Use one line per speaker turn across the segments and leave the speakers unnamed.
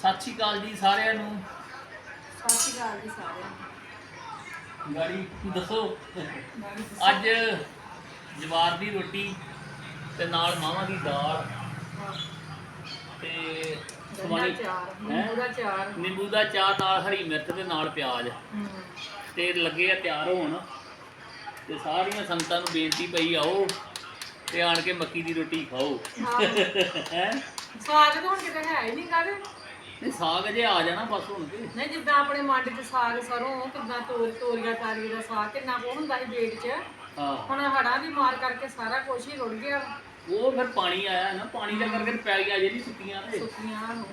ਸਤਿ ਸ਼੍ਰੀ ਅਕਾਲ ਜੀ ਸਾਰਿਆਂ ਨੂੰ।
ਸਤਿ ਸ਼੍ਰੀ ਅਕਾਲ ਜੀ ਸਾਰਿਆਂ
ਗਾੜੀ ਦੱਸੋ। ਅੱਜ ਜਵਾਰ ਦੀ ਰੋਟੀ ਤੇ ਨਾਲ ਮਾਵਾਂ ਦੀ ਦਾਲ। ਤੇ ਸਵਾਣੀ
ਚਾਰ
ਹੈਂ?
ਨਿੰਬੂ ਦਾ ਚਾਰ।
ਨਿੰਬੂ ਦਾ ਚਾਹ ਨਾਲ ਹਰੀ ਮਿਰਚ ਤੇ ਨਾਲ ਪਿਆਜ਼। ਤੇ ਲੱਗੇ ਆ ਤਿਆਰ ਹੋਣ। ਤੇ ਸਾਰੀਆਂ ਸੰਗਤਾਂ ਨੂੰ ਬੇਨਤੀ ਪਈ ਆਓ ਤੇ ਆਣ ਕੇ ਮੱਕੀ ਦੀ ਰੋਟੀ ਖਾਓ।
ਹਾਂ।
ਹੈ?
ਸਾਗ ਤਾਂ ਹੁਣ ਕਿਤੇ ਹੈ ਹੀ ਨਹੀਂ ਕਰ
ਤੇ ਸਾਗ ਜੇ ਆ ਜਾਣਾ ਬਸ ਹੁਣ ਤੇ।
ਨਹੀਂ ਜਿੱਦਾਂ ਆਪਣੇ ਮੰਡ 'ਚ ਸਾਗ ਸਰੋਂ ਕਿੱਦਾਂ ਤੋਰ ਤੋਰੀਆ ਤਾਰੀ ਦਾ ਸਾਗ ਕਿੰਨਾ ਕੋ ਹੁੰਦਾ ਸੀ ਬੇਟ 'ਚ।
ਹਾਂ।
ਹੁਣ ਹੜਾਂ ਦੀ ਮਾਰ ਕਰਕੇ ਸਾਰਾ ਕੁਝ ਹੀ ਰੁੜ ਗਿਆ।
ਉਹ ਫਿਰ ਪਾਣੀ ਆਇਆ ਨਾ ਪਾਣੀ ਦਾ ਕਰਕੇ ਪੈਲੀਆਂ ਨਹੀਂ ਸੁੱਕੀਆਂ ਤੇ।
ਸੁੱਕੀਆਂ ਨੂੰ।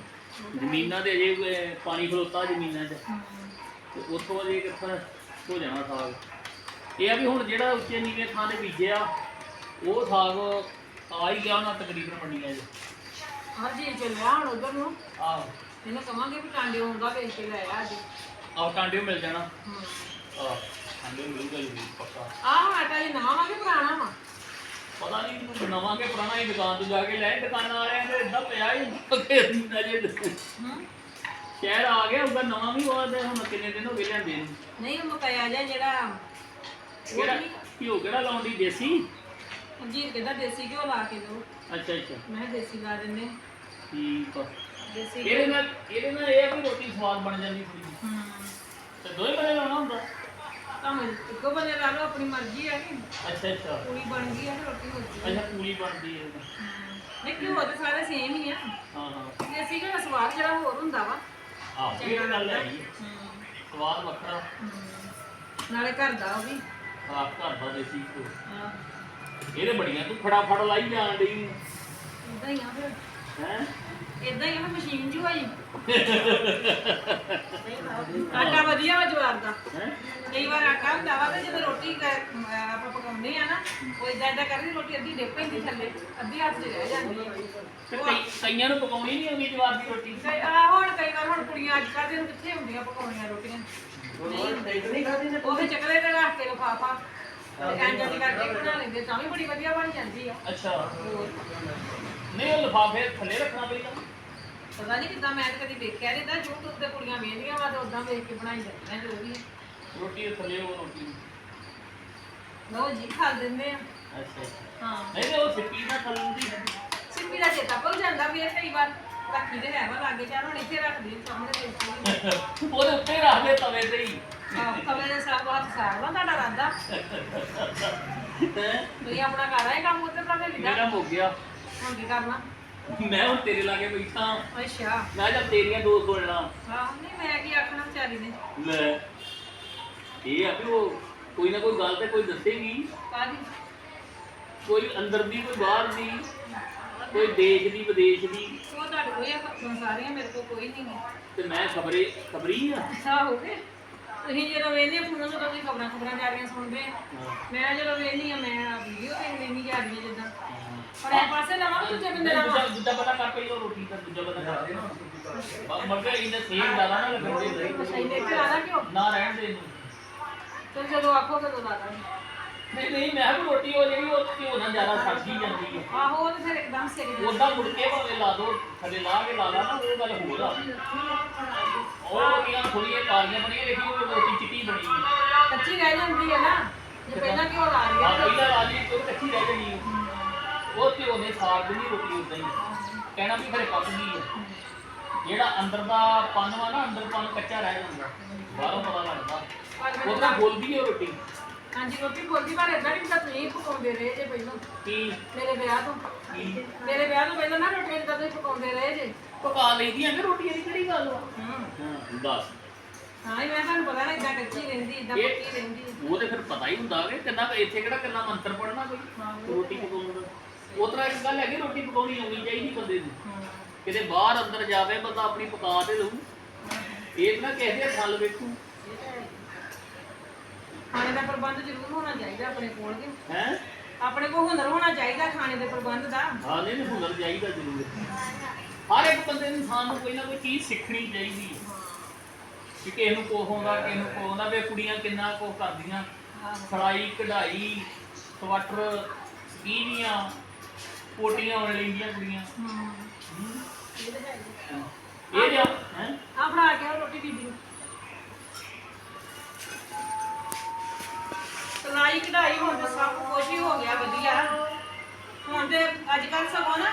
ਜ਼ਮੀਨਾਂ ਦੇ ਅਜੇ ਪਾਣੀ ਖਲੋਤਾ ਜ਼ਮੀਨਾਂ 'ਚ। ਤੇ ਉੱਥੋਂ ਅਜੇ ਕਿੱਥੋਂ ਹੋ ਜਾਣਾ ਸਾਗ। ਇਹ ਆ ਵੀ ਹੁਣ ਜਿਹੜਾ ਉੱਚੇ ਨੀਵੇਂ ਥਾਂ ਤੇ ਬੀਜਿਆ ਉਹ ਸਾਗ ਆ ਹੀ ਗਿਆ ਉਹਨਾਂ ਤਕਰੀਬਨ ਮੰਡੀਆਂ 'ਚ
ਹਰ ਚੀਜ਼ ਚੱਲਿਆ ਹੁਣ ਉਧਰ ਨੂੰ।
ਆਹ।
ਇਹਨੂੰ ਕਵਾਂਗੇ ਵੀ ਟਾਂਡੇ ਆਉਂਦਾ ਵੇਚ ਕੇ ਲੈ ਆ ਅੱਜ।
ਆਹ ਟਾਂਡਿਓ ਮਿਲ ਜਾਣਾ। ਆਹ ਟਾਂਡਿਓ ਮਿਲੂਗਾ ਜੀ ਪੱਕਾ।
ਆਹ ਆਟਾ ਜੀ ਨਵਾਂ ਵਾ ਕਿ ਪੁਰਾਣਾ ਵਾ?
ਪਤਾ ਨਹੀਂ ਨਵਾਂ ਕੇ ਪੁਰਾਣਾ ਹੀ ਦੁਕਾਨ ਤੋਂ ਜਾ ਕੇ ਲੈ ਦੁਕਾਨਾਂ ਵਾਲਿਆਂ ਦੇ ਇਦਾਂ ਪਿਆ ਹੀ ਫੇਰ ਨਜੇ? ਸ਼ਹਿਰ ਆ ਗਿਆ ਉਹਦਾ ਨਵਾਂ ਵੀ ਹੋਇਆ ਤੇ ਹੁਣ ਕਿੰਨੇ ਦਿਨ ਹੋ ਗਏ ਲਿਆਂਦੇ ਨੂੰ?
ਨਹੀਂ ਉਹ ਮਕਾਇਆ ਜਿਹਾ ਜਿਹੜਾ
ਕਿਹੜਾ ਘਿਓ ਕਿਹੜਾ ਲਾਉਂਦੀ ਦੇਸੀ?
ਜੀ ਕਹਿੰਦਾ ਦੇਸੀ ਘਿਓ ਲਾ ਕੇ ਦਿਓ।
ਅੱਛਾ ਅੱਛਾ।
ਮੈਂ ਦੇਸੀ ਲਾ ਦਿੰਦੇ।
ਠੀਕ ਆ।
ਦੇਸੀ
ਇਹਦੇ ਨਾਲ ਇਹਦੇ ਨਾਲ ਇਹ ਆ ਵੀ ਰੋਟੀ ਸਵਾਦ ਬਣ ਜਾਂਦੀ ਥੋੜੀ
ਹਮ
ਤੇ ਦੋਵੇਂ ਬਣੇ ਲਾਉਣਾ ਹੁੰਦਾ?
ਤਾਂ ਇੱਕੋ ਬੰਦੇ ਲਾ ਲਓ ਆਪਣੀ ਮਰਜ਼ੀ ਹੈ ਕਿ
ਅੱਛਾ ਅੱਛਾ।
ਪੂਰੀ ਬਣ ਗਈ ਹੈ ਤੇ ਰੋਟੀ ਹੋ ਗਈ।
ਅੱਛਾ ਪੂਰੀ ਬਣਦੀ ਹੈ।
ਨਹੀਂ ਘਿਓ ਤੇ ਸਾਰੇ ਸੇਮ ਹੀ ਆ।
ਹਾਂ ਹਾਂ।
ਦੇਸੀ ਦਾ ਸਵਾਦ ਜਿਹੜਾ ਹੋਰ ਹੁੰਦਾ ਵਾ?
ਆਹ ਇਹ ਗੱਲ ਹੈ। ਸਵਾਦ ਵੱਖਰਾ।
ਨਾਲੇ ਘਰ ਦਾ ਉਹ ਵੀ।
ਆਪ ਘਰ ਦਾ ਦੇਸੀ ਘਿਓ।
ਹਾਂ।
ਇਹਦੇ ਬੜੀਆਂ ਤੂੰ ਫਟਾਫਟ ਲਾਈ ਜਾਣ ਡਈ।
ਇਦਾਂ ਹੀ ਆ ਫਿਰ।
ਹੈ?
ਇਦਾਂ ਹੀ ਆ ਫਿਰ ਮਸ਼ੀਨ ਜੀ ਹੋਈ ਆਟਾ ਵਧੀਆ ਵਾ ਜਵਾਰ ਦਾ। ਕਈ ਵਾਰ ਆਟਾ ਹੁੰਦਾ ਵਾ ਤੇ ਜਦੋਂ ਰੋਟੀ ਕ- ਅਹ ਆਪਾਂ ਪਕਾਉਂਦੇ ਆ ਨਾ ਉਹ ਇਦਾਂ ਇਦਾਂ ਕਰਦੀ ਰੋਟੀ ਅੱਧੀ ਡਿੱਗ ਪੈਂਦੀ ਥੱਲੇ ਅੱਧੀ ਹੱਥ 'ਚ ਰਹਿ ਜਾਂਦੀ ਹੈ
ਕਈ ਕਈਆਂ ਨੂੰ ਪਕਾਉਣੀ ਨਹੀਂ ਆਉਂਦੀ ਜਵਾਰ ਦੀ ਰੋਟੀ।
ਕਈ ਆ ਹੁਣ ਕਈ ਵਾਰ ਹੁਣ ਕੁੜੀਆਂ ਅੱਜ ਕੱਲ੍ਹ ਨੂੰ ਕਿੱਥੇ ਹੁੰਦੀਆਂ ਪਕਾਉਣੀਆਂ ਰੋਟੀਆਂ? ਉਹ ਫਿਰ ਚੱਕਲੇ ਤੇ ਰੱਖ ਕੇ ਲਫਾਫਾ ਇੰਜ ਇੰਜ ਕਰਕੇ ਬਣਾ ਲੈਂਦੇ ਤਾਂ ਵੀ ਬੜੀ ਵਧੀਆ ਬਣ ਜਾਂਦੀ ਆ।
ਅੱਛਾ।
ਹੋਰ।
ਨਹੀਂ ਉਹ ਲਿਫਾਫੇ ਥੱਲੇ ਰੱਖਣਾ ਪੈਂਦਾ
ਪਤਾ ਨਹੀਂ ਕਿੱਦਾਂ ਮੈਂ ਤਾਂ ਕਦੀ ਦੇਖਿਆ ਨਹੀਂ ਤਾਂ YouTube ਤੇ ਕੁੜੀਆਂ ਵੇਖਦੀਆਂ ਵਾ ਤੇ ਉਦਾਂ ਵੇਖ ਕੇ ਬਣਾਈ ਜਾਂਦੀਆਂ ਜੋ ਵੀ।
ਰੋਟੀ ਥੱਲੇ ਉਹ ਰੋਟੀ।
ਲਓ ਜੀ ਖਾ ਦਿੰਦੇ ਆ।
ਅੱਛਾ
ਹਾਂ।
ਨਹੀਂ ਤੇ ਉਹ ਸਿੱਪੀ ਨਾਲ ਥੱਲਦੀ
ਸਿੰਮੀ ਦਾ ਚੇਤਾ ਭੁੱਲ ਜਾਂਦਾ ਵੀ ਇਹ ਕਈ ਵਾਰ ਰੱਖੀ ਦੇ ਹੈ ਵਾ ਲਾਗੇ ਚਾਹ ਹੁਣ ਇੱਥੇ ਰੱਖ ਦੇ ਸਾਹਮਣੇ ਦੇਖੀ
ਉਹਦੇ ਉੱਤੇ ਰੱਖ ਦੇ ਤਵੇ ਤੇ ਹੀ।
ਆਹ ਕਵੇ ਦੇ ਸਾਹ ਹੱਥ ਸਾਹ ਵਾ ਤੁਹਾਡਾ ਰਾਦਾ? ਤੁਸੀਂ ਆਪਣਾ ਕਰ ਆਏ ਕੰਮ ਉੱਤੇ ਤਾਂ
ਮੇਰਾ ਹੋ ਗਿਆ।
ਹੁਣ ਕੀ ਕਰਨਾ?
ਮੈਂ ਹੁਣ ਤੇਰੇ ਲਾਗੇ ਬੈਠਾ
ਅੱਛਾ।
ਮੈਂ ਜਦ ਤੇਰੀਆਂ ਦੋ ਸੁਣਨਾ
ਹਾਂ ਨਹੀਂ ਮੈਂ ਕੀ ਆਖਣਾ ਵਿਚਾਰੀ ਨੇ।
ਲੈ ਇਹ ਆ ਵੀ ਉਹ ਕੋਈ ਨਾ ਕੋਈ ਗੱਲ ਤੇ ਕੋਈ ਦੱਸੇਗੀ।
ਕਾਦੀ
ਕੋਈ ਅੰਦਰ ਦੀ ਕੋਈ ਬਾਹਰ ਦੀ ਕੋਈ ਦੇਸ਼ ਦੀ ਵਿਦੇਸ਼ ਦੀ।
ਉਹ ਤੁਹਾਡੇ ਕੋਈ ਆ ਸਾਰੀਆਂ ਮੇਰੇ ਕੋਲ ਕੋਈ ਨਹੀਂ ਹੈ
ਤੇ ਮੈਂ ਖਬਰੇ ਖਬਰੀ ਆ?
ਅੱਛਾ ਹੋ ਗਏ। ਤੁਸੀਂ ਜਦੋਂ ਵੇਖਦੇ ਫੋਨ ਤੋਂ ਤੁਸੀਂ ਖਬਰਾਂ ਖਬਰਾਂ ਜਾ ਰਹੀਆਂ ਸੁਣਦੇ ਆ। ਮੈਂ ਜਦੋਂ ਵੇਖਦੀ ਆ ਮੈਂ ਵੀਡੀਓ ਦੇਖ ਲੈਣੀ ਜਾ ਰਹੀ ਹੈ। ਜਿੱਦਾਂ ਪਰ ਇਹ ਪਾਸੇ ਲਵਾਂ ਦੂਜੇ ਬੰਦੇ ਲਵਾਂ
ਦੂਜਾ ਪਤਾ ਕਰ ਪਈ ਉਹ ਰੋਟੀ ਤਾਂ ਦੂਜਾ ਪਤਾ ਕਰ। ਦੇ ਮਰਦੇ ਇਹਨੇ ਸੇਮ ਜ਼ਿਆਦਾ ਨਾ ਲੱਗਦੇ
ਅੱਛਾ ਇਹਦੇ ਤੇ ਲਾ ਦਾਂ ਕਿਉਂ?
ਨਾ ਰਹਿਣ ਦੇ ਇਹਨੂੰ।
ਚਲ ਜਦੋਂ ਆਖੋਗੇ ਤਾਂ ਲਾ ਦਾਂਗੇ
ਨਹੀਂ ਨਹੀਂ ਮੈਂ ਵੀ ਰੋਟੀ ਉਹ ਜਿਹੜੀ ਉਹ ਘਿਓ ਨਾਲ ਜ਼ਿਆਦਾ ਸਬਜ਼ੀ ਜਾਂਦੀ ਹੈ।
ਆਹੋ ਉਹ ਫਿਰ ਇੱਕਦਮ ਸਿੱਕ ਜਾਂਦਾ
ਉਦਾਂ ਮੁੜ ਕੇ ਭਾਵੇਂ ਲਾ ਦੋ ਥੱਲੇ ਲਾ ਕੇ ਲਾ ਲਾ ਨਾ ਉਹ ਗੱਲ ਹੋਰ ਆ। ਉਹ ਰੋਟੀਆਂ ਥੋੜੀਆਂ ਕਾਲੀਆਂ ਬਣੀਆਂ ਲੇਕਿਨ ਉਹ ਰੋਟੀ ਚਿੱਟੀ ਬਣੀ ਹੈ
ਕੱਚੀ ਰਹਿ ਜਾਂਦੀ ਹੈ ਨਾ ਜੇ ਪਹਿਲਾਂ ਕਿਉਂ ਲਾ ਰਹੀ ਹੈ
ਪਹਿਲਾਂ ਲਾ ਲਈ ਤੇ ਉਹ ਕੱਚੀ ਰਹਿ ਜਾਣੀ ਹੈ। ਉਹ ਘਿਓ ਨੇ ਸਾਗ ਦੀ ਰੋਟੀ ਉਦਾਂ ਹੀ ਕਹਿਣਾ ਵੀ ਘਰੇ ਪੱਕ ਗਈ ਹੈ ਜਿਹੜਾ ਅੰਦਰ ਦਾ ਪਨ ਵਾ ਨਾ ਅੰਦਰ ਪਨ ਕੱਚਾ ਰਹਿ ਜਾਂਦਾ। ਬਾਹਰੋਂ ਪਤਾ ਲੱਗਦਾ। ਉਹ ਤਾਂ ਬੋਲਦੀ ਹੈ ਰੋਟੀ।
ਹਾਂਜੀ ਰੋਟੀ ਬੋਲਦੀ ਪਰ ਇਦਾਂ ਨਹੀਂ ਤਾਂ ਤੁਸੀਂ ਪਕਾਉਂਦੇ ਰਹੇ ਜੇ ਪਹਿਲਾਂ।
ਕੀ?
ਮੇਰੇ ਵਿਆਹ ਤੋਂ। ਮੇਰੇ ਵਿਆਹ ਤੋਂ ਪਹਿਲਾਂ ਨਾ ਰੋਟੀ ਇਦਾਂ ਤੁਸੀਂ ਪਕਾਉਂਦੇ ਰਹੇ ਜੇ।
ਪਕਾ ਲਈਦੀਆਂ ਕਿ ਰੋਟੀਆਂ ਦੀ ਕਿਹੜੀ ਗੱਲ ਵਾ
ਹੂੰ।
ਹਾਂ ਦੱਸ।
ਹਾਂ ਇਹ ਮੈਂ ਤੁਹਾਨੂੰ ਪਤਾ ਨਾ ਇਦਾਂ ਕੱਚੀ ਰਹਿੰਦੀ ਇਦਾਂ ਪੱਕੀ ਰਹਿੰਦੀ।
ਉਹ ਤੇ ਫਿਰ ਪਤਾ ਹੀ ਹੁੰਦਾ ਕਿ ਕਿੰਨਾ ਇੱਥੇ ਕਿਹੜਾ ਕਿੰਨਾ ਮੰਤਰ ਪੜਨਾ ਕੋਈ? ਰੋਟੀ ਪਕਾਉਣ ਦਾ। ਉਹ ਤਰ੍ਹਾਂ ਇੱਕ ਗੱਲ ਹੈਗੀ ਰੋਟੀ ਪਕਾਉਣੀ ਆਉਣੀ ਚਾਹੀਦੀ ਬੰਦੇ ਨੂੰ। ਕਿਤੇ ਬਾਹਰ ਅੰਦਰ ਜਾਵੇ ਬੰਦਾ ਆਪਣੀ ਪਕਾ ਤੇ ਲਊ ਇਹ ਨਾ ਕਿਸੇ ਦੇ ਥੱਲ ਵੇਖੂ।
ਖਾਣੇ ਦਾ ਪ੍ਰਬੰਧ ਜ਼ਰੂਰ ਹੋਣਾ ਚਾਹੀਦਾ ਆਪਣੇ ਕੋਲ ਕਿ
ਹੈ?
ਆਪਣੇ ਕੋਲ ਹੁਨਰ ਹੋਣਾ ਚਾਹੀਦਾ ਖਾਣੇ ਦੇ ਪ੍ਰਬੰਧ ਦਾ।
ਹਾਂ ਨਹੀਂ ਨਹੀਂ ਹੁਨਰ ਚਾਹੀਦਾ ਜ਼ਰੂਰ। ਹਰ ਇੱਕ ਬੰਦੇ ਨੂੰ ਇਨਸਾਨ ਨੂੰ ਕੋਈ ਨਾ ਕੋਈ ਚੀਜ਼ ਸਿੱਖਣੀ ਚਾਹੀਦੀ ਹੈ। ਕਿ ਕਿਸੇ ਨੂੰ ਕੋਹ ਆਉਂਦਾ ਕਿਸੇ ਨੂੰ ਕੋਹ ਆਉਂਦਾ ਵੇ ਕੁੜੀਆਂ ਕਿੰਨਾ ਕੋਹ ਕਰਦੀਆਂ। ਸਲਾਈ ਕਢਾਈ ਸਵੈਟਰ ਸਕੀਨੀਆਂ ਕੋਟੀਆਂ ਵਾਲੇ ਲੈਂਦੀਆਂ ਕੁੜੀਆਂ।
ਇਹ
ਜਾ
ਆ ਬਣਾ ਕੇ ਰੋਟੀ ਬੀਬੀ ਨੂੰ। ਸਲਾਈ ਕਢਾਈ ਹੁਣ ਤਾਂ ਸਭ ਕੁਝ ਹੀ ਹੋ
ਗਿਆ ਵਧੀਆ। ਹੁਣ ਤੇ ਅੱਜ ਕੱਲ ਸਗੋਂ ਨਾ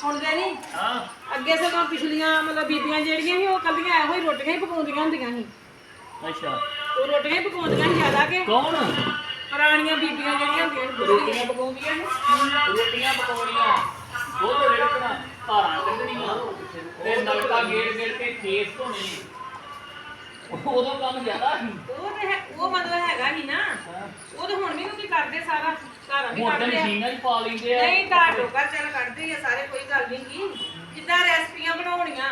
ਸੁਣਦੇ ਨਹੀਂ ਹਾਂ।
ਅੱਗੇ ਸਗੋਂ ਪਿਛਲੀਆਂ ਮਤਲਬ ਬੀਬੀਆਂ ਜਿਹੜੀਆਂ ਸੀ ਉਹ ਕੱਲੀਆਂ ਇਹੋ ਹੀ ਰੋਟੀਆਂ ਹੀ ਪਕਾਉਂਦੀਆਂ ਹੁੰਦੀਆਂ ਸੀ।
ਅੱਛਾ।
ਉਹ ਰੋਟੀਆਂ ਹੀ ਪਕਾਉਂਦੀਆਂ ਸੀ ਜ਼ਿਆਦਾ ਕਿ।
ਕੌਣ?
ਪੁਰਾਣੀਆਂ ਬੀਬੀਆਂ ਜਿਹੜੀਆਂ ਹੁੰਦੀਆਂ
ਰੋਟੀਆਂ ਪਕਾਉਂਦੀਆਂ ਨੇ ਰੋਟੀਆਂ ਪਕਾਉਣੀਆਂ ਦੁੱਧ ਰਿੜਕਣਾ। ਧਾਰਾਂ ਕੱਢਣੀਆਂ ਤੇ ਨਲਕਾ ਗੇੜ ਗੇੜ ਕੇ ਖੇਤ ਧੋਣੇ ਉਦੋਂ ਕੰਮ ਜ਼ਿਆਦਾ ਸੀ।
ਉਹ ਤੇ ਹੈ- ਉਹ ਮਤਲਬ ਹੈਗਾ ਹੀ ਨਾ। ਉਹ ਤਾਂ ਹੁਣ ਵੀ ਲੋਕੀ ਕਰਦੇ ਸਾਰਾ ਘਰਾਂ ਵੀ
ਹੁਣ ਤਾਂ
ਕਰਦੇ ਆ।
ਮਸ਼ੀਨਾਂ ਪਾ ਲੈਂਦੇ ਆ।
ਨਹੀਂ ਘਰ ਲੋਕਾਂ ਚੱਲ ਕੱਢਦੇ ਆ ਸਾਰੇ ਕੋਈ ਗੱਲ ਨਹੀਂ ਕੀ। ਜਿੱਦਾਂ ਰੈਸਪੀਆਂ ਬਣਾਉਣੀਆਂ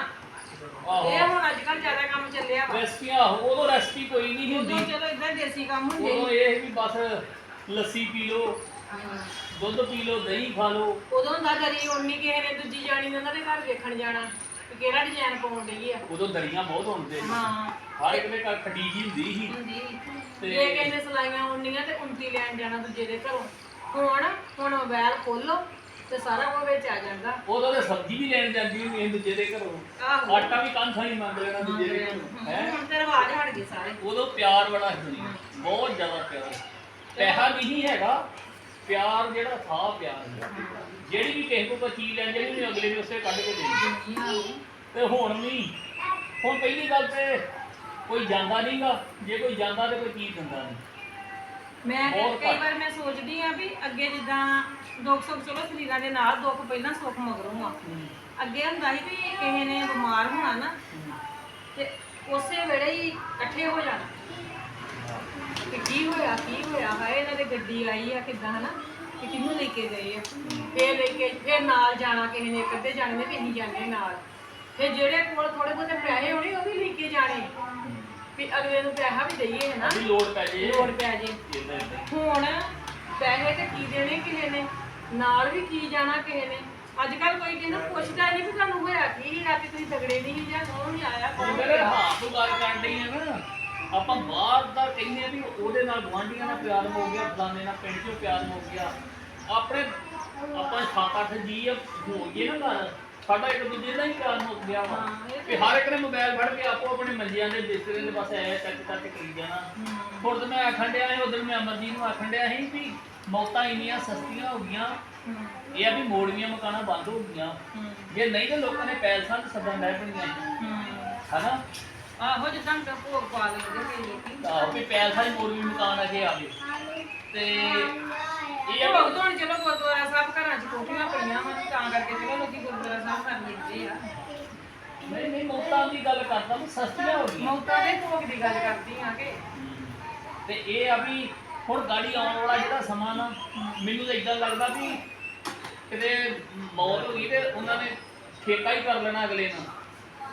ਆਹੋ।
ਇਹ ਹੁਣ ਅੱਜ ਕੱਲ ਜ਼ਿਆਦਾ ਕੰਮ ਚੱਲਿਆ ਵਾ।
ਰੈਸਪੀਆਂ ਉਦੋਂ ਰੈਸਪੀ ਕੋਈ ਨਹੀਂ
ਉਦੋਂ
ਹੁੰਦੀ।
ਚਲੋ ਇਦਾਂ ਦੇਸੀ ਕੰਮ ਹੁੰਦੇ
ਉਦੋਂ
ਸੀ।
ਇਹ ਵੀ ਬਸ ਲੱਸੀ ਪੀ ਲਓ ਦੁੱਧ ਪੀ ਲਓ ਦਹੀਂ ਖਾ ਲਓ।
ਉਦੋਂ ਹੁੰਦਾ ਦਰੀ ਉੰਨੀ ਕਿਸੇ ਨੇ ਦੂਜੀ ਜਾਣੀ ਨੇ ਉਹਨਾਂ ਦੇ ਘਰ ਵੇਖਣ ਜਾਣਾ ਕਿ ਕਿਹੜਾ ਡਿਜ਼ਾਈਨ ਪਾਉਣ ਡਈ ਆ।
ਉਦੋਂ ਦਰੀਆਂ ਬਹੁਤ ਹੁੰਦੇ ਸੀ।
ਹਾਂ।
ਹਰ ਇੱਕ ਦੇ ਘਰ ਖਟੀਜੀ ਹੁੰਦੀ ਸੀ।
ਹੁੰਦੀ
ਤੇ-
ਜੇ ਕਿਸੇ ਨੇ ਸਲਾਈਆਂ ਉੰਨੀਆਂ ਤੇ ਉੰਤੀ ਲੈਣ ਜਾਣਾ ਦੂਜੇ ਦੇ ਘਰੋਂ। ਹੁਣ ਹੁਣ ਮੋਬਾਈਲ ਖੋਲੋ। ਤੇ ਸਾਰਾ ਕੁਝ ਵਿੱਚ ਆ ਜਾਂਦਾ।
ਉਦੋਂ ਤੇ ਸਬਜ਼ੀ ਵੀ ਲੈਣ ਜਾਂਦੀ ਹੁੰਦੀ ਸੀ ਦੂਜੇ ਦੇ ਘਰੋਂ। ਆਟਾ ਵੀ ਕੰਨ ਹੀ ਮੰਗ ਲੈਣਾ ਦੂਜੇ ਦੇ ਘਰੋਂ ਹੈ?
ਹੁਣ ਤੇ ਰਿਵਾਜ ਹਟ ਗਏ ਸਾਰੇ।
ਉਦੋਂ ਪਿਆਰ ਬੜਾ ਸੀ ਬਹੁਤ ਜ਼ਿਆਦਾ ਪਿਆਰ। ਪੈਸਾ ਨਹੀਂ ਹੈਗਾ। ਪਿਆਰ ਜਿਹੜਾ ਥਾ ਪਿਆਰ। ਜਿਹੜੀ ਵੀ ਕਿਸੇ ਕੋਲ ਕੋਈ ਚੀਜ਼ ਲੈਣ ਜਾਣੀ ਉਹਨੇ ਅਗਲੇ ਨੇ ਉਸੇ ਕੱਢ ਕੇ ਦੇਣੀ। ਤੇ ਹੁਣ ਨਹੀਂ ਹੁਣ ਪਹਿਲੀ ਗੱਲ ਤੇ ਕੋਈ ਜਾਂਦਾ ਨਹੀਂਗਾ ਜੇ ਕੋਈ ਜਾਂਦਾ ਤੇ ਕੋਈ ਚੀਜ਼ ਦਿੰਦਾ ਨਹੀਂ
ਮੈਂ ਤੇ
ਬਹੁਤ
ਕਈ
ਘੱਟ।
ਵਾਰ ਮੈਂ ਸੋਚਦੀ ਆ ਵੀ ਅੱਗੇ ਜਿੱਦਾਂ ਦੁੱਖ ਸੁੱਖ ਚਲੋ ਸਰੀਰਾਂ ਦੇ ਨਾਲ ਦੁੱਖ ਪਹਿਲਾਂ ਸੁੱਖ ਮਗਰੋਂ ਆ। ਅੱਗੇ ਹੁੰਦਾ ਸੀ ਵੀ ਕਿਸੇ ਨੇ ਬਿਮਾਰ ਹੋਣਾ ਨਾ ਤੇ ਉਸੇ ਵੇਲੇ ਹੀ ਇਕੱਠੇ ਹੋ ਜਾਣਾ। ਕਿ ਕੀ ਹੋਇਆ ਕੀ ਹੋਇਆ? ਹਾਏ ਇਹਨਾਂ ਦੇ ਗੱਡੀ ਆਈ ਆ ਕਿੱਦਾਂ ਹਨਾ? ਕਿ ਕਿਹਨੂੰ ਲੈ ਕੇ ਗਏ ਆ? ਫੇਰ ਲੈ ਕੇ ਫੇਰ ਨਾਲ ਜਾਣਾ ਕਿਸੇ ਨੇ ਅੱਧੇ ਜਾਣੇ ਨੇ ਵੀ ਅਸੀਂ ਜਾਂਦੇ ਨਾਲ। ਫੇਰ ਜਿਹੜੇ ਕੋਲ ਥੋੜੇ ਬਹੁਤੇ ਪੈਸੇ ਹੋਣੇ ਉਹ ਵੀ ਲੈ ਕੇ ਜਾਣੇ। ਵੀ ਅਗਲੇ ਨੂੰ ਪੈਸਾ ਵੀ ਦਈਏ ਹਨਾ।
ਅਭੀ ਲੋੜ ਪੈ ਜੇ।
ਲੋੜ ਪੈ ਜੇ। ਹੁਣ ਪੈਸੇ ਤੇ ਕੀ ਦੇਣੇ ਕਿਸੇ ਨੇ? ਨਾਲ ਵੀ ਕੀ ਜਾਣਾ ਕਿਸੇ ਨੇ? ਅੱਜ ਕੱਲ ਕੋਈ ਕਹਿੰਦਾ ਪੁੱਛਦਾ ਨਹੀਂ ਵੀ ਤੁਹਾਨੂੰ ਹੋਇਆ ਕੀ? ਰਾਤੀ ਤੁਸੀਂ ਤਗੜੇ ਨਹੀਂ ਜਾਂ ਕੌਣ ਨਹੀਂ ਆਇਆ ਕੌਣ
ਮੇਰੇ
ਗਿਆ
ਹਾਂ ਤੋਂ ਗੱਲ ਡਈ ਆ ਨਾ। ਆਪਾਂ ਬਾਹਰ ਦਾ ਕਹਿੰਦੇ ਆ ਵੀ ਉਹਦੇ ਨਾਲ ਗਵਾਂਢੀਆਂ ਨਾਲ ਪਿਆਰ ਹੋ ਗਿਆ ਫਲਾਣੇ ਨਾਲ ਪਿੰਡ 'ਚੋਂ ਪਿਆਰ ਹੋ ਗਿਆ। ਆਪਣੇ ਆਪਾਂ ਸੱਤ ਅੱਠ ਜੀ ਆ ਹੋ ਗਏ ਨਾ ਘਰ। ਸਾਡਾ ਇੱਕ ਦੂਜੇ ਨਾਲ ਹੀ ਪਿਆਰ ਮੁੱਕ ਗਿਆ ਵਾ। ਕਿ ਹਰ ਇੱਕ ਨੇ ਮੋਬਾਈਲ ਫੜ ਕੇ ਆਪੋ ਆਪਣੇ ਮੰਜਿਆਂ ਦੇ ਬਿਸਤਰੇ ਦੇ ਬਸ ਐ ਟੱਚ ਟੱਚ ਕਰੀ ਜਾਣਾ। ਹੁਣ ਤੇ ਮੈਂ ਆਖਣ ਡਿਆ ਸੀ ਉਦੋਂ ਮੈਂ ਅਮਰਜੀਤ ਨੂੰ ਆਖਣ ਡਿਆ ਸੀ ਵੀ ਮੌਤਾਂ ਇੰਨੀਆਂ ਸਸਤੀਆਂ ਹੋ ਗਈਆਂ ਇਹ ਆ ਵੀ ਮੋੜਵੀਆਂ ਮਕਾਨਾਂ ਬੰਦ ਹੋ ਗਈਆਂ। ਜੇ ਨਹੀਂ ਤਾਂ ਲੋਕਾਂ ਨੇ ਪੈਲਸਾਂ 'ਚ ਸੱਦਣ ਲੈ ਪਣੀਆਂ
ਹੂੰ।
ਹਨਾ?
ਆਹੋ ਜਿੱਦਾਂ ਕਿ ਭੋਗ ਪਾ ਲੈਂਦੇ ਕਈ ਲੋਕੀ
ਆਹੋ ਵੀ ਪੈਲਸਾਂ 'ਚ ਮੋੜਵੀ ਮਕਾਨ ਅਗੇ ਆ ਗਏ। ਤੇ ਇਹ ਆ।
ਭੋਗ
ਵੀ
ਤੋਂ ਹੁਣ ਚਲੋ ਗੁਰਦੁਆਰਾ ਸਾਹਿਬ ਘਰਾਂ 'ਚ ਕੋਠੀਆਂ ਪਈਆਂ ਵਾ ਤਾਂ ਕਰਕੇ ਚਲੋ ਲੋਕੀ ਗੁਰਦੁਆਰਾ ਸਾਹਿਬ ਕਰ ਲੈਂਦੇ ਆ।
ਨਹੀਂ ਨਹੀਂ ਮੌਤਾਂ ਦੀ ਗੱਲ ਕਰਦਾ ਵੀ ਸਸਤੀਆਂ ਹੋ ਗਈਆਂ।
ਮੌਤਾਂ ਦੇ ਭੋਗ ਦੀ ਗੱਲ ਕਰਦੀ ਆ ਕਿ।
ਤੇ ਇਹ ਆ ਵੀ ਹੁਣ ਗਾੜੀ ਆਉਣ ਵਾਲਾ ਜਿਹੜਾ ਸਮਾਂ ਨਾ ਮੈਨੂੰ ਤਾਂ ਇਦਾਂ ਲੱਗਦਾ ਵੀ ਕਿਤੇ ਮੌਤ ਹੋ ਗਈ ਤੇ ਉਹਨਾਂ ਨੇ ਠੇਕਾ ਹੀ ਕਰ ਲੈਣਾ ਅਗਲੇ ਨੂੰ।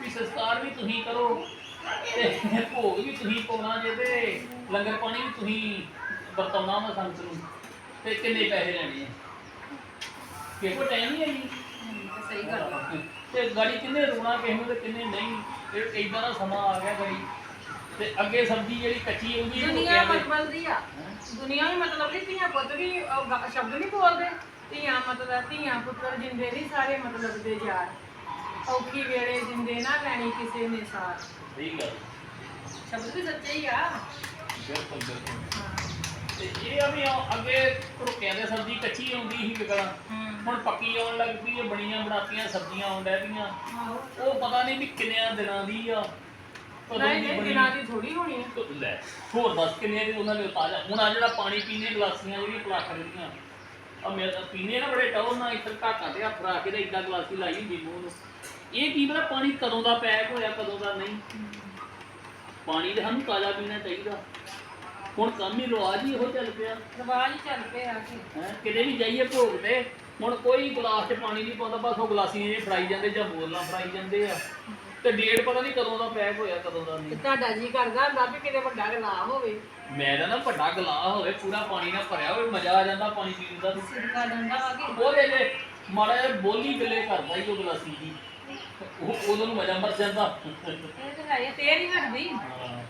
ਵੀ ਸੰਸਕਾਰ ਵੀ ਤੁਸੀਂ ਕਰੋ ਤੇ ਭੋਗ ਵੀ ਤੁਸੀਂ ਪਾਉਣਾ ਜੇ ਤੇ ਲੰਗਰ ਪਾਣੀ ਵੀ ਤੁਸੀਂ ਵਰਤਾਉਣਾ ਵਾ ਸੰਗਤ ਨੂੰ। ਤੇ ਕਿੰਨੇ ਪੈਸੇ ਲੈਣੇ ਆ? ਕਿ ਕੋਈ ਟਾਈਮ ਨਹੀਂ। ਆਈ
ਤੇ ਸਹੀ ਗੱਲ ਆ।
ਤੇ ਗਾੜੀ ਕਿੰਨੇ ਰੋਣਾ ਕਿਸੇ ਨੂੰ ਤੇ ਕਿੰਨੇ ਨਹੀਂ। ਇਹ ਇਦਾਂ ਦਾ ਸਮਾਂ ਆ ਗਿਆ ਗਾੜੀ। ਤੇ ਅੱਗੇ ਸਬਜ਼ੀ ਜਿਹੜੀ ਕੱਚੀ ਹੁੰਦੀ ਉਹ
ਦੁਨੀਆ ਮਤਲਬ ਦੀ ਆ। ਦੁਨੀਆ ਵੀ ਮਤਲਬ ਦੀ ਧੀਆਂ ਪੁੱਤ ਵੀ ਉਹ ਗ- ਸ਼ਬਦ ਨਹੀਂ ਬੋਲਦੇ। ਧੀਆਂ ਮਤਲਬ ਧੀਆਂ ਪੁੱਤਰ ਜਿੰਦੇ ਨਹੀਂ ਸਾਰੇ ਮਤਲਬ ਦੇ ਯਾਰ। ਔਖੀ ਵੇਲੇ ਜਿੰਦੇ ਨਾ ਲੈਣੀ ਕਿਸੇ ਨੇ ਸਾਰ।
ਸਹੀ ਗੱਲ।
ਸ਼ਬਦ ਵੀ ਸੱਚੇ ਹੀ ਆ।
ਬਿਲਕੁਲ ਬਿਲਕੁਲ। ਤੇ ਇਹ ਆ ਵੀ ਆ- ਅੱਗੇ ਧੁੱਕਿਆਂ ਦੇ ਸਬਜ਼ੀ ਕੱਚੀ ਆਉਂਦੀ ਸੀ ਵਿਕਣਾ
ਹੂੰ।
ਹੁਣ ਪੱਕੀ ਆਉਣ ਲੱਗ ਪਈ ਹੈ ਬਣੀਆਂ ਬਣਾਤੀਆਂ ਸਬਜ਼ੀਆਂ ਆਉਣ ਡੈ ਪਈਆਂ।
ਆਹੋ।
ਉਹ ਪਤਾ ਨਹੀਂ ਵੀ ਕਿੰਨਿਆਂ ਦਿਨਾਂ ਦੀ ਆ ਕਦੋਂ
ਨਹੀਂ
ਦੀ
ਨਹੀਂ
ਬਣੀ।
ਦਿਨਾਂ ਦੀ ਥੋੜੀ ਹੋਣੀ ਹੈ
ਲੈ ਹੋਰ ਦੱਸ ਕਿੰਨੇ ਦੀ ਉਹਨਾਂ ਨੇ ਤਾਜ਼ਾ ਹੁਣ ਆ ਜਿਹੜਾ ਪਾਣੀ ਪੀਣੇ ਗਲਾਸੀਆਂ ਜਿਹੜੀਆਂ ਪਲਾਸਟਿਕ ਦੀਆਂ ਆ ਮੇਰੇ ਪੀਣੇ ਨਾ ਬੜੇ ਟੌਰ ਨਾਲ ਇੱਥੇ ਢਾਕਾਂ ਤੇ ਹੱਥ ਰੱਖ ਕੇ ਤੇ ਇਦਾਂ ਗਲਾਸੀ ਲਾਈ ਹੁੰਦੀ ਮੂੰਹ ਨੂੰ। ਇਹ ਕੀ ਪਤਾ ਪਾਣੀ ਕਦੋਂ ਦਾ ਪੈਕ ਹੋਇਆ ਕਦੋਂ ਦਾ ਨਹੀਂ। ਪਾਣੀ ਤਾਂ ਸਾਨੂੰ ਤਾਜ਼ਾ ਪੀਣਾ ਚਾਹੀਦਾ। ਹੁਣ ਕੰਮ ਹੀ ਰਿਵਾਜ ਹੀ ਇਹੋ ਚੱਲ ਪਿਆ।
ਰਿਵਾਜ ਹੀ ਚੱਲ ਪਿਆ ਕਿ
ਹੈ ਕਿਤੇ ਵੀ ਜਾਈਏ ਭੋਗ ਤੇ ਹੁਣ ਕੋਈ ਗਲਾਸ 'ਚ ਪਾਣੀ ਨਹੀਂ ਪਾਉਂਦਾ ਬਸ ਉਹ ਗਲਾਸੀਆਂ ਜਿਹੇ ਫੜਾਈ ਜਾਂਦੇ ਜਾਂ ਬੋਤਲਾਂ ਫੜਾਈ ਜਾਂਦੇ ਆ। ਤੇ ਡੇਟ ਪਤਾ ਨਹੀਂ ਕਦੋਂ ਦਾ ਪੈਕ ਹੋਇਆ ਕਦੋਂ ਦਾ ਨਹੀਂ।
ਤੇ ਤੁਹਾਡਾ ਜੀ ਕਰਦਾ ਹੁੰਦਾ ਵੀ ਕਿਤੇ ਵੱਡਾ ਗਲਾ ਹੋਵੇ।
ਮੈਂ ਤਾਂ ਨਾ ਵੱਡਾ ਗਲਾਸ ਹੋਵੇ ਪੂਰਾ ਪਾਣੀ ਨਾਲ ਭਰਿਆ ਹੋਵੇ ਮਜ਼ਾ ਆ ਜਾਂਦਾ ਪਾਣੀ ਪੀਣ ਦਾ
ਸਿਰਕਾ ਡੰਡਾ ਵਾ ਕਿ।
ਉਹਦੇ ਜੇ ਮਾੜਾ ਜਿਹਾ ਬੋਲੀ ਗੱਲੇ ਕਰਦਾ ਹੀ ਉਹ ਗਲਾਸੀ ਜੀ ਉਹ ਉਦੋਂ ਨੂੰ ਮਜ਼ਾ ਮਰ ਜਾਂਦਾ।
ਇਹ ਤਾਂ ਹੈ ਹੀ ਆ, ਤੇਰ ਹੀ ਹਟਦੀ
ਹਾਂ।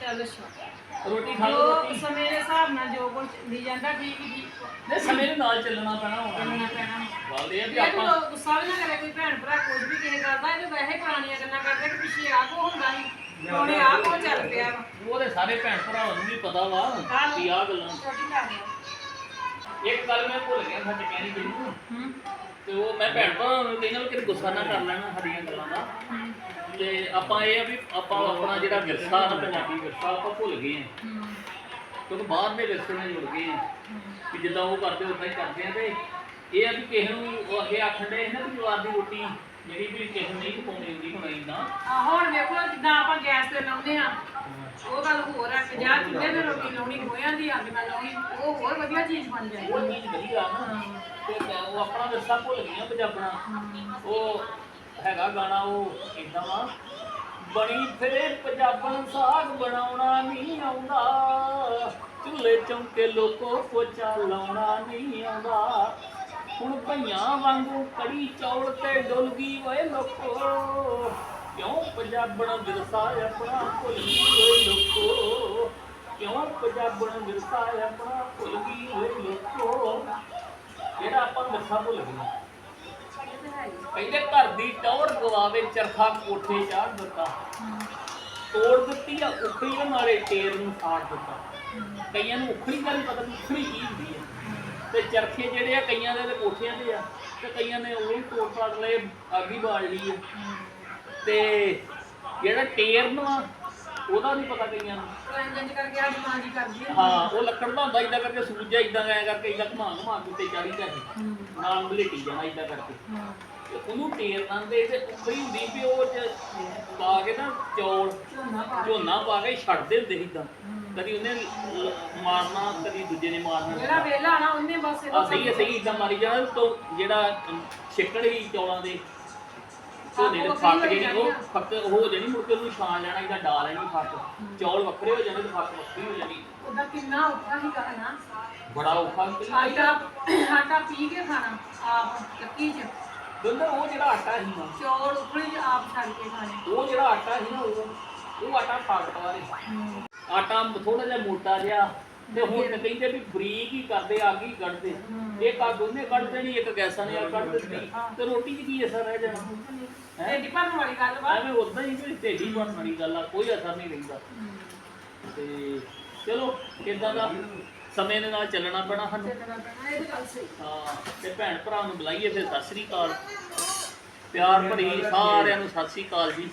ਚੱਲ ਅੱਛਾ।
ਰੋਟੀ ਖਾ ਲਓ
ਜੋ
ਰੋਟੀ।
ਸਮੇਂ ਦੇ ਹਿਸਾਬ ਨਾਲ ਜੋ ਕੁਝ ਦੀ ਜਾਂਦਾ ਠੀਕ ਹੀ ਜੀ
ਨਹੀਂ ਸਮੇਂ ਦੇ ਨਾਲ ਚੱਲਣਾ ਪੈਣਾ ਹੁਣ
ਚੱਲਣਾ ਪੈਣਾ
ਗੱਲ ਇਹ ਆ ਵੀ
ਇਹ
ਆਪਾਂ
ਤਾਂ ਗੁੱਸਾ ਵੀ ਨਾ ਕਰੇ ਕੋਈ ਭੈਣ ਭਰਾ ਕੁਝ ਵੀ ਕਿਸੇ ਕਰਦਾ ਇਹ ਤਾਂ ਵੈਸੇ ਪੁਰਾਣੀਆਂ ਗੱਲਾਂ ਕਰਦੇ ਕਿ ਪਿੱਛੇ ਆ ਕੋ ਹੁੰਦਾ ਸੀ ਹੁਣੇ ਆ ਕੋ ਚੱਲ ਪਿਆ ਵਾ।
ਉਹਦੇ ਸਾਰੇ ਭੈਣ ਭਰਾਵਾਂ ਨੂੰ ਵੀ ਪਤਾ ਵਾ। ਵੀ ਆਹ ਗੱਲਾਂ
ਰੋਟੀ ਖਾ ਲਿਆ।
ਇੱਕ ਗੱਲ ਮੈਂ ਭੁੱਲ ਗਿਆ ਸੱਚ ਕਹਿਣੀ ਤੈਨੂੰ
ਹੂੰ।
ਤੇ ਉਹ ਮੈਂ ਭੈਣ ਭਰਾ ਨੂੰ ਕਹਿੰਦਾ ਕਿਤੇ ਗੁੱਸਾ ਨਾ ਕਰ ਲੈਣਾ ਸਾਡੀਆਂ ਗੱਲਾਂ ਦਾ। ਤੇ ਆਪਾਂ ਇਹ ਆ ਵੀ ਆਪਾਂ ਆਪਣਾ ਜਿਹੜਾ ਵਿਰਸਾ ਨਾ ਪੰਜਾਬੀ ਵਿਰਸਾ ਆਪਾਂ ਭੁੱਲ ਗਏ ਆ।
ਹੂੰ।
ਕਿਉਂਕਿ ਬਾਹਰ ਦੇ ਵਿਰਸੇ ਨਾਲ ਜੁੜ ਗਏ ਆ। ਕਿ ਜਿੱਦਾਂ ਉਹ ਕਰਦੇ ਉਦਾਂ ਹੀ ਕਰਦੇ ਆ ਤੇ ਇਹ ਆ ਵੀ ਕਿਸੇ ਨੂੰ ਉਹ ਅੱਗੇ ਆਖਣ ਦੇ ਨਾ ਵੀ ਜਵਾਰ ਦੀ ਰੋਟੀ ਜਿਹੜੀ ਵੀ ਕਿਸੇ ਨੂੰ ਨਹੀਂ ਪਕਾਉਣੀ ਹੁੰਦੀ ਹੁਣ ਇਦਾਂ
ਆ ਹੁਣ ਵੇਖੋ ਜਿੱਦਾਂ ਆਪਾਂ ਗੈਸ ਤੇ ਲਾਉਂਦੇ ਆ। ਉਹ ਗੱਲ ਹੋਰ ਆ ਕਿ ਜਾਂ ਚੁੱਲ੍ਹੇ ਤੇ ਰੋਟੀ ਲਾਉਣੀ ਗੋਇਆਂ ਦੀ ਅੱਗ ਨਾਲ ਲਾਉਣੀ ਉਹ ਹੋਰ ਵਧੀਆ ਚੀਜ਼ ਬਣ
ਉਹ
ਜਾਂਦੀ
ਚੀਜ਼ ਵਧੀਆ ਨਾ ਤੇ ਉਹ ਆਪਣਾ ਵਿਰਸਾ ਭੁੱਲ ਗਈਆਂ ਪੰਜਾਬਣਾ। ਉਹ ਹੈਗਾ ਗਾਣਾ ਉਹ ਇਦਾਂ ਵਾ ਬਣੀ ਫਿਰੇ ਪੰਜਾਬਣ ਸਾਗ ਬਣਾਉਣਾ ਨਹੀਂ ਆਉਂਦਾ ਚੁੱਲ੍ਹੇ ਚੌਂਕੇ ਲੋਕੋ ਪੋਚਾ ਲਾਉਣਾ ਨਹੀਂ ਆਉਂਦਾ। ਹੁਣ ਭਈਆਂ ਵਾਂਗੂ ਕੜੀ ਚੌਲ ਤੇ ਡੁੱਲ ਗਈ ਓਏ ਲੋਕੋ ਕਿਉਂ ਪੰਜਾਬਣ ਵਿਰਸਾ ਆਪਣਾ ਭੁੱਲ ਗਈ ਲੋਕੋ? ਕਿਉਂ ਪੰਜਾਬਣ ਵਿਰਸਾ ਆਪਣਾ ਭੁੱਲ ਗਈ ਓਏ ਲੋਕੋ? ਜਿਹੜਾ ਆਪਾਂ ਵਿਰਸਾ ਭੁੱਲ ਗਏ ਕਹਿੰਦੇ ਘਰ ਦੀ ਟੌਰ ਗਵਾਵੇ ਚਰਖਾ ਕੋਠੇ ਚਾੜ ਦਿੱਤਾ। ਤੋੜ ਦਿੱਤੀ ਆ ਉਖੜੀ ਦੇ ਮਾਰੇ ਤੇਰ ਨੂੰ ਸਾੜ ਦਿੱਤਾ। ਕਈਆਂ ਨੂੰ ਉਖੜੀ ਦਾ ਨਹੀਂ ਪਤਾ ਵੀ ਉਖੜੀ ਕੀ ਹੁੰਦੀ ਹੈ ਤੇ ਚਰਖੇ ਜਿਹੜੇ ਆ, ਕਈਆਂ ਦੇ ਕੋਠਿਆਂ ਤੇ ਆ। ਤੇ ਕਈਆਂ ਨੇ ਉਹ ਤੋੜ ਪਾੜ ਲਏ, ਅੱਗ ਹੀ ਲਈ ਆ। ਤੇ ਜਿਹੜਾ ਟੇਰ ਨੂੰ ਆ ਉਹਦਾ ਨਹੀਂ ਪਤਾ ਕਈਆਂ ਨੂੰ।
ਇੰਜ ਕਰਕੇ ਆ ਮਾਂਜੀ ਕਰਦੀ ਆ।
ਹਾਂ ਉਹ ਲੱਕੜ ਦਾ ਹੁੰਦਾ ਇਦਾਂ ਕਰਕੇ ਸੂਜਾ ਇਦਾਂ ਐ ਕਰਕੇ ਇਦਾਂ ਘੁਮਾ ਘੁਮਾ ਕੇ ਉੱਤੇ ਚਾੜੀ ਦਾ ਨਾਲ ਮਲੇਟੀ ਜਾਣਾ ਇਦਾਂ ਕਰਕੇ। ਤੇ ਉਹਨੂੰ ਟੇਰ ਦਿੰਦੇ ਤੇ ਉਖੜੀ ਹੁੰਦੀ ਵੀ ਉਹ ਚ ਪਾ ਕੇ ਨਾ ਚੌਲ
ਝੋਨਾ ਪਾ
ਝੋਨਾ ਪਾ ਕੇ ਛੱਡਦੇ ਹੁੰਦੇ ਸੀ ਇਦਾਂ ਕਦੀ ਉਹਨੇ ਲ- ਮਾਰਨਾ ਕਦੀ ਦੂਜੇ ਨੇ ਮਾਰਨਾ।
ਜਿਹੜਾ ਵੇਲਾ ਆਣਾ ਉਹਨੇ ਬਸ
ਆ ਸਹੀ ਹੈ ਸਹੀ ਇਦਾਂ ਮਾਰੀ ਜਾਣਾ ਤੋਂ ਜਿਹੜਾ ਛਿੱਕੜ ਹੀ ਚੌਲਾਂ ਦੇ। ਝੋਨੇ ਦੇ ਫੱਕ ਜਿਹੜੀ ਉਹ ਫੱਕ ਹੋ ਜਾਣੀ ਮੁੜ ਕੇ ਉਹਨੂੰ ਛਾਣ ਲੈਣਾ ਇਹਦਾ ਡਾ ਲੈਣੀ ਫੱਕ। ਚੌਲ ਵੱਖਰੇ ਹੋ ਜਾਣੇ ਤੇ ਵੱਖਰੀ ਹੋ ਜਾਣੀ।
ਉਹਦਾ ਕਿੰਨਾ ਔਖਾ ਸੀ ਕਰਨਾ
ਬੜਾ ਔਖਾ ਸੀ।
ਆਟਾ ਆਟਾ ਪੀ ਕੇ ਖਾਣਾ ਆਪ ਚੱਕੀ ਚ।
ਦੁੱਧ ਉਹ ਜਿਹੜਾ ਆਟਾ ਸੀ ਨਾ।
ਚੌਲ ਚ ਆਪ ਛੱਡ ਕੇ ਖਾਣੇ
ਉਹ ਜਿਹੜਾ ਆਟਾ ਸੀ ਨਾ ਉਹ ਉਹ ਆਟਾ ਤਾਕਤ ਵਾਲੇ ਆਟਾ ਥੋੜਾ ਜਿਹਾ ਮੋਟਾ ਜਿਹਾ ਤੇ ਹੁਣ ਤੇ ਕਹਿੰਦੇ ਵੀ ਬਰੀਕ ਹੀ ਕਰਦੇ ਅੱਗ ਹੀ ਕੱਢਦੇ। ਇੱਕ ਅੱਗ ਉਹਨੇ ਕੱਢ ਦੇਣੀ ਇੱਕ ਗੈਸਾਂ ਨੇ ਅੱਗ ਕੱਢ ਦਿੱਤੀ। ਤੇ ਰੋਟੀ 'ਚ ਕੀ ਅਸਰ ਰਹਿ ਜਾਣਾ?
ਢਿੱਡ ਭਰਨ ਵਾਲੀ ਗੱਲ ਵਾ।
ਐਵੇਂ ਉਦਾਂ ਹੀ ਕੋਈ ਢੇਡੀ ਬਣਨ ਵਾਲੀ ਗੱਲ ਆ ਕੋਈ ਅਸਰ ਨਹੀਂ ਰਹਿੰਦਾ। ਤੇ ਚਲੋ ਇਦਾਂ ਦਾ ਸਮੇਂ ਦੇ ਨਾਲ ਚੱਲਣਾ ਪੈਣਾ ਸਾਨੂੰ।
ਚੱਲਣਾ ਪੈਣਾ ਇਹ ਤਾਂ ਗੱਲ ਸਹੀ।
ਹਾਂ ਤੇ ਭੈਣ ਭਰਾ ਨੂੰ ਬੁਲਾਈਏ ਫਿਰ ਸਤਿ ਸ੍ਰੀ ਅਕਾਲ। ਪਿਆਰ ਭਰੀ ਸਾਰਿਆਂ ਨੂੰ ਸਤਿ ਸ੍ਰੀ ਅਕਾਲ ਜੀ।